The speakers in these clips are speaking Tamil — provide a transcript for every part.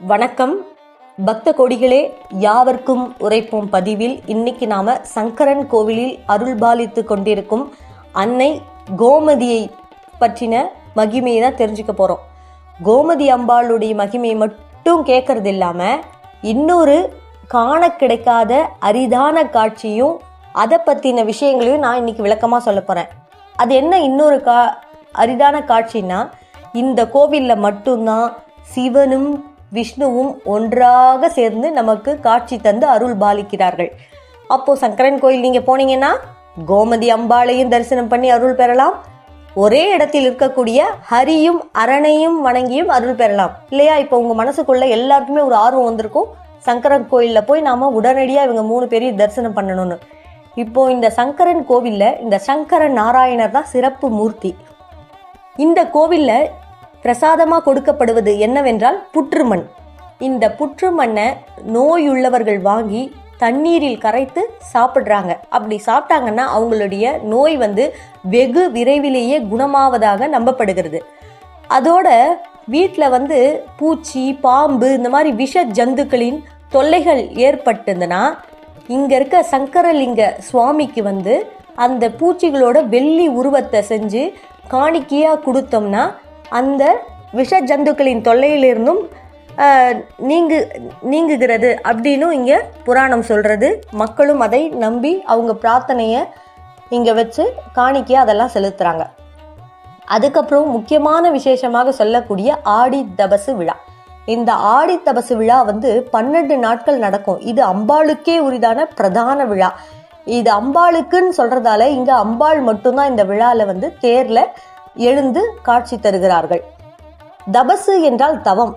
வணக்கம். பக்த கொடிகளே யாவர்க்கும் உரைப்போம் பதிவில் இன்னைக்கு நாம சங்கரன் கோவிலில் அருள்பாலித்து கொண்டிருக்கும் அன்னை கோமதியை பற்றின மகிமையை தான் தெரிஞ்சுக்க போறோம். கோமதி அம்பாளுடைய மகிமையை மட்டும் கேட்கறது இல்லாம இன்னொரு காண கிடைக்காத அரிதான காட்சியும் அதை பற்றின விஷயங்களையும் நான் இன்னைக்கு விளக்கமாக சொல்ல போகிறேன் அது என்ன இன்னொரு கா அரிதான காட்சின்னா இந்த கோவிலில் மட்டும்தான் சிவனும் விஷ்ணுவும் ஒன்றாக சேர்ந்து நமக்கு காட்சி தந்து அருள் பாலிக்கிறார்கள். அப்போ சங்கரன் கோயில் நீங்கள் போனீங்கன்னா கோமதி அம்பாளையும் தரிசனம் பண்ணி அருள் பெறலாம். ஒரே இடத்தில் இருக்கக்கூடிய ஹரியும் அரணையும் வணங்கியும் அருள் பெறலாம். இல்லையா? இப்போ உங்கள் மனசுக்குள்ள எல்லாருக்குமே ஒரு ஆர்வம் வந்திருக்கும். சங்கரன் கோயிலில் போய் நாம உடனடியாக இவங்க மூணு பேரையும் தரிசனம் பண்ணணும்னு. இப்போ இந்த சங்கரன் கோவிலில் இந்த சங்கர நாராயணர் தான் சிறப்பு மூர்த்தி. இந்த கோவிலில் பிரசாதமாக கொடுக்கப்படுவது என்னவென்றால் புற்றுமண். இந்த புற்றுமண்ணை நோயுள்ளவர்கள் வாங்கி தண்ணீரில் கரைத்து சாப்பிட்றாங்க. அப்படி சாப்பிட்டாங்கன்னா அவங்களுடைய நோய் வந்து வெகு விரைவிலேயே குணமாவதாக நம்பப்படுகிறது. அதோட வீட்டில் வந்து பூச்சி பாம்பு இந்த மாதிரி விஷ ஜந்துக்களின் தொல்லைகள் ஏற்பட்டதுன்னா இங்கே இருக்க சங்கரலிங்க சுவாமிக்கு வந்து அந்த பூச்சிகளோட வெள்ளி உருவத்தை செஞ்சு காணிக்கையாக கொடுத்தோம்னா அந்த விஷ ஜந்துக்களின் தொல்லையிலிருந்தும் நீங்கு நீங்குகிறது அப்படின்னும் இங்கே புராணம் சொல்கிறது மக்களும் அதை நம்பி அவங்க பிரார்த்தனையை இங்கே வச்சு காணிக்கை அதெல்லாம் செலுத்துகிறாங்க அதுக்கப்புறம் முக்கியமான விசேஷமாக சொல்லக்கூடிய ஆடி தபசு விழா. இந்த ஆடி தபசு விழா வந்து பன்னெண்டு நாட்கள் நடக்கும். இது அம்பாளுக்கே உரிதான பிரதான விழா. இது அம்பாளுக்குன்னு சொல்கிறதால இங்கே அம்பாள் மட்டும்தான் இந்த விழாவில் வந்து தேரில் எழுந்து காட்சி தருகிறார்கள். தபசு என்றால் தவம்.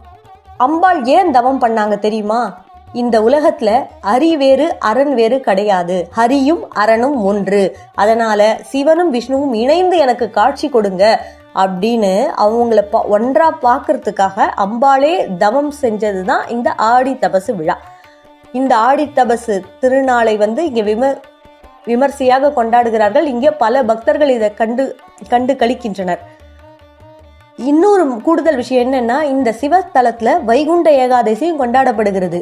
அம்பாள் ஏன் தவம் பண்ணாங்க தெரியுமா? இந்த உலகத்துல ஹரி வேறு அரண் வேறு கிடையாது. ஹரியும் அரணும் ஒன்று. அதனால சிவனும் விஷ்ணுவும் இணைந்து எனக்கு காட்சி கொடுங்க அப்படின்னு அவங்கள பா ஒன்றா பார்க்கறதுக்காக அம்பாளே தவம் செஞ்சது தான் இந்த ஆடி தபசு விழா. இந்த ஆடி தபசு திருநாளை வந்து இங்கே விம விமர்சையாக கொண்டாடுகிறார்கள். இங்கே பல பக்தர்கள் இதை கண்டு கண்டு கழிக்கின்றனர் இன்னொரு கூடுதல் விஷயம் என்னன்னா இந்த சிவஸ்தலத்தில் வைகுண்ட ஏகாதசியும் கொண்டாடப்படுகிறது.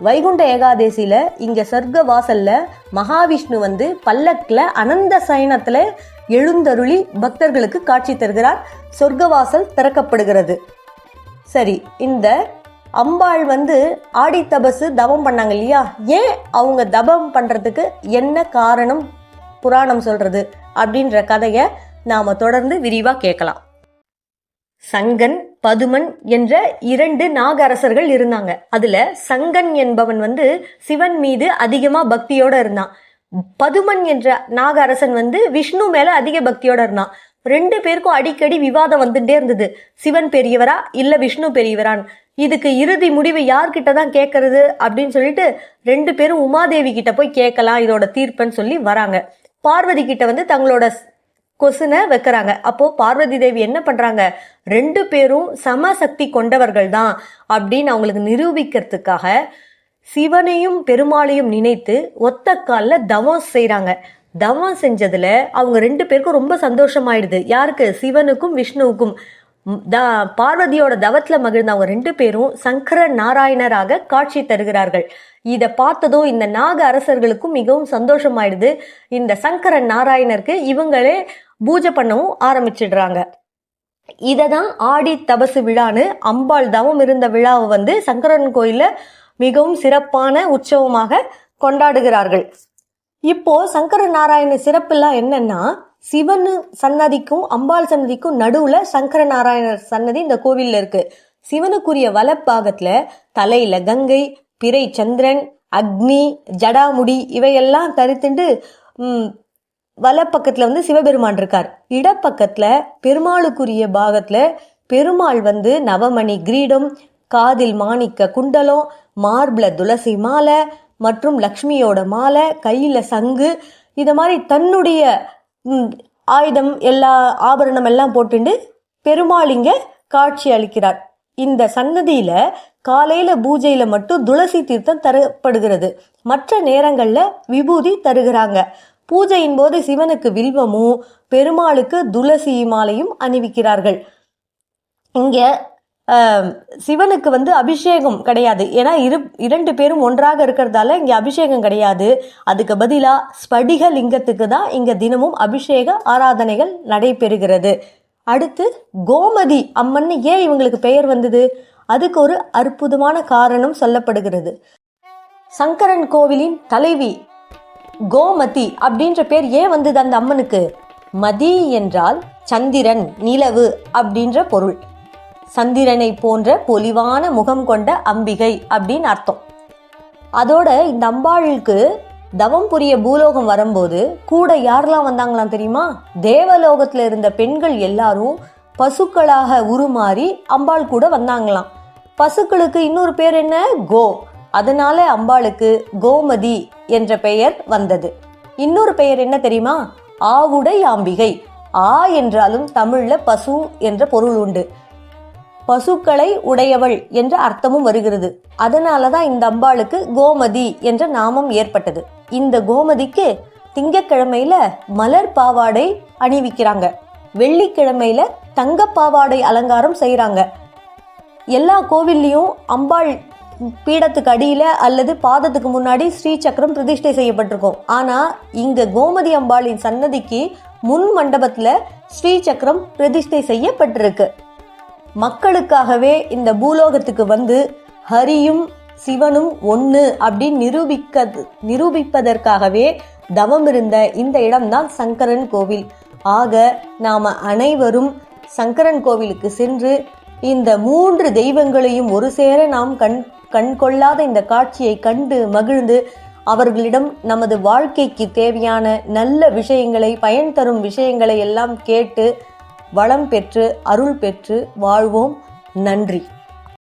வைகுண்ட ஏகாதசியில் இங்கே சொர்க்க வாசலில் மகாவிஷ்ணு வந்து பல்லக்கில் அனந்த சயனத்தில் எழுந்தருளி பக்தர்களுக்கு காட்சி தருகிறார். சொர்க்க வாசல் திறக்கப்படுகிறது. சரி இந்த அம்பாள் வந்து ஆடி தபசு தவம் பண்ணாங்க இல்லையா? ஏன் அவங்க தபம் பண்ணுறதுக்கு என்ன காரணம் புராணம் சொல்கிறது அப்படின்ற கதையை நாம தொடர்ந்து விரிவா கேட்கலாம். சங்கன் பதுமன் என்ற இரண்டு நாக அரசர்கள் இருந்தாங்க. அதுல சங்கன் என்பவன் வந்து சிவன் மீது அதிகமா பக்தியோட இருந்தான். பதுமன் என்ற நாக அரசன் வந்து விஷ்ணு மேல அதிக பக்தியோட இருந்தான். ரெண்டு பேருக்கும் அடிக்கடி விவாதம் வந்துட்டே இருந்தது. சிவன் பெரியவரா இல்ல விஷ்ணு பெரியவரான்? இதுக்கு இறுதி முடிவு யார்கிட்ட தான் கேட்கறது அப்படின்னு சொல்லிட்டு ரெண்டு பேரும் உமாதேவி கிட்ட போய் கேட்கலாம் இதோட தீர்ப்புன்னு சொல்லி வராங்க. பார்வதி கிட்ட வந்து தங்களோட கொசுனை வைக்கிறாங்க. அப்போ பார்வதி தேவி என்ன பண்றாங்க? ரெண்டு பேரும் சமசக்தி கொண்டவர்கள் தான் அப்படின்னு அவங்களுக்கு நிரூபிக்கிறதுக்காக சிவனையும் பெருமாளையும் நினைத்து ஒத்த காலில் தவம் செய்கிறாங்க தவம் செஞ்சதுல அவங்க ரெண்டு பேருக்கும் ரொம்ப சந்தோஷமாயிடுது. யாருக்கு? சிவனுக்கும் விஷ்ணுவுக்கும். த- பார்வதியோட தவத்தில் மகிழ்ந்த அவங்க ரெண்டு பேரும் சங்கர நாராயணராக காட்சி தருகிறார்கள். இதை பார்த்ததும் இந்த நாக அரசர்களுக்கும் மிகவும் சந்தோஷமாயிடுது. இந்த சங்கர நாராயணருக்கு இவங்களே பூஜை பண்ணவும் ஆரம்பிச்சிடுறாங்க. இதை தான் ஆடி தபசு விழான்னு அம்பாள் தவம் இருந்த விழாவை வந்து சங்கரன் கோயிலில் மிகவும் சிறப்பான உற்சவமாக கொண்டாடுகிறார்கள். இப்போ சங்கர நாராயண சிறப்புலாம் என்னன்னா சிவன் சன்னதிக்கும் அம்பாள் சன்னதிக்கும் நடுவுல சங்கர நாராயணர் சன்னதி இந்த கோவில்ல இருக்கு. சிவனுக்குரிய வலப்பாகத்துல தலையில கங்கை பிறை சந்திரன் அக்னி ஜடாமுடி இவையெல்லாம் தரித்துண்டு வலப்பக்கத்துல வந்து சிவபெருமான் இருக்கார். இடப்பக்கத்துல பெருமாளுக்குரிய பாகத்துல பெருமாள் வந்து நவமணி கிரீடம் காதில் மாணிக்க குண்டலம் மார்பிள துளசி மாலை மற்றும் லக்ஷ்மியோட மாலை கையில சங்கு. இத மாதிரி தன்னுடைய ஆயுதம் எல்லா ஆபரணம் எல்லாம் போட்டுண்டு பெருமாள் இங்க காட்சி அளிக்கிறார். இந்த சன்னதியில காலையில பூஜையில மட்டும் துளசி தீர்த்தம் தரப்படுகிறது. மற்ற நேரங்கள்ல விபூதி தருகிறாங்க. பூஜையின் போது சிவனுக்கு வில்வமும் பெருமாளுக்கு துளசி மாலையும் அணிவிக்கிறார்கள். இங்கே சிவனுக்கு வந்து அபிஷேகம் கிடையாது. ஏன்னா இரு இரண்டு பேரும் ஒன்றாக இருக்கிறதால இங்கே அபிஷேகம் கிடையாது. அதுக்கு பதிலாக ஸ்படிக லிங்கத்துக்கு தான் இங்கே தினமும் அபிஷேக ஆராதனைகள் நடைபெறுகிறது. அடுத்து கோமதி அம்மன் ஏன் இவங்களுக்கு பெயர் வந்தது? அதுக்கு ஒரு அற்புதமான காரணம் சொல்லப்படுகிறது. சங்கரன் கோவிலின் தலைவி கோமதி அப்படின்ற பேர் ஏன் வந்தது அந்த அம்மனுக்கு? மதி என்றால் சந்திரன் நிலவு அப்படின்ற பொருள். சந்திரனை போன்ற பொலிவான முகம் கொண்ட அம்பிகை அப்படின்னு அர்த்தம். அதோட இந்த அம்பாளுக்கு தவம் புரிய பூலோகம் வரும்போது கூட யாரெல்லாம் வந்தாங்களாம் தெரியுமா? தேவலோகத்தில் இருந்த பெண்கள் எல்லாரும் பசுக்களாக உருமாறி அம்பாள் கூட வந்தாங்களாம். பசுக்களுக்கு இன்னொரு பேர் என்ன? கோ. அதனால அம்பாளுக்கு கோமதி என்ற பெயர் வந்தது. இன்னொரு பெயர் என்ன தெரியுமா? ஆவுடை ஆம்பிகை ஆ என்றாலும் தமிழ்ல பசு என்ற பொருள் உண்டு. பசுக்களை உடையவள் என்ற அர்த்தமும் வருகிறது. அதனால தான் இந்த அம்பாளுக்கு கோமதி என்ற நாமம் ஏற்பட்டது. இந்த கோமதிக்கு திங்கக்கிழமையில மலர் பாவாடை அணிவிக்கிறாங்க. வெள்ளிக்கிழமையில தங்க பாவாடை அலங்காரம் செய்கிறாங்க எல்லா கோவில்லையும் அம்பாள் பீடத்துக்கு அடியில் அல்லது பாதத்துக்கு முன்னாடி ஸ்ரீ சக்கரம் பிரதிஷ்டை செய்யப்பட்டிருக்கும். ஆனால் இங்கே கோமதி அம்பாளின் சன்னதிக்கு முன் மண்டபத்தில் ஸ்ரீ சக்கரம் பிரதிஷ்டை செய்யப்பட்டிருக்கு. மக்களுக்காகவே இந்த பூலோகத்துக்கு வந்து ஹரியும் சிவனும் ஒன்று அப்படின்னு நிரூபிக்க நிரூபிப்பதற்காகவே தவம் இருந்த இந்த இடம்தான் சங்கரன் கோவில். ஆக நாம் அனைவரும் சங்கரன் கோவிலுக்கு சென்று இந்த மூன்று தெய்வங்களையும் ஒரு சேர நாம் கண் கண் கொள்ளாத இந்த காட்சியை கண்டு மகிழ்ந்து அவர்களிடம் நமது வாழ்க்கைக்கு தேவையான நல்ல விஷயங்களை பயன் தரும் விஷயங்களை எல்லாம் கேட்டு வளம் பெற்று அருள் பெற்று வாழ்வோம். நன்றி.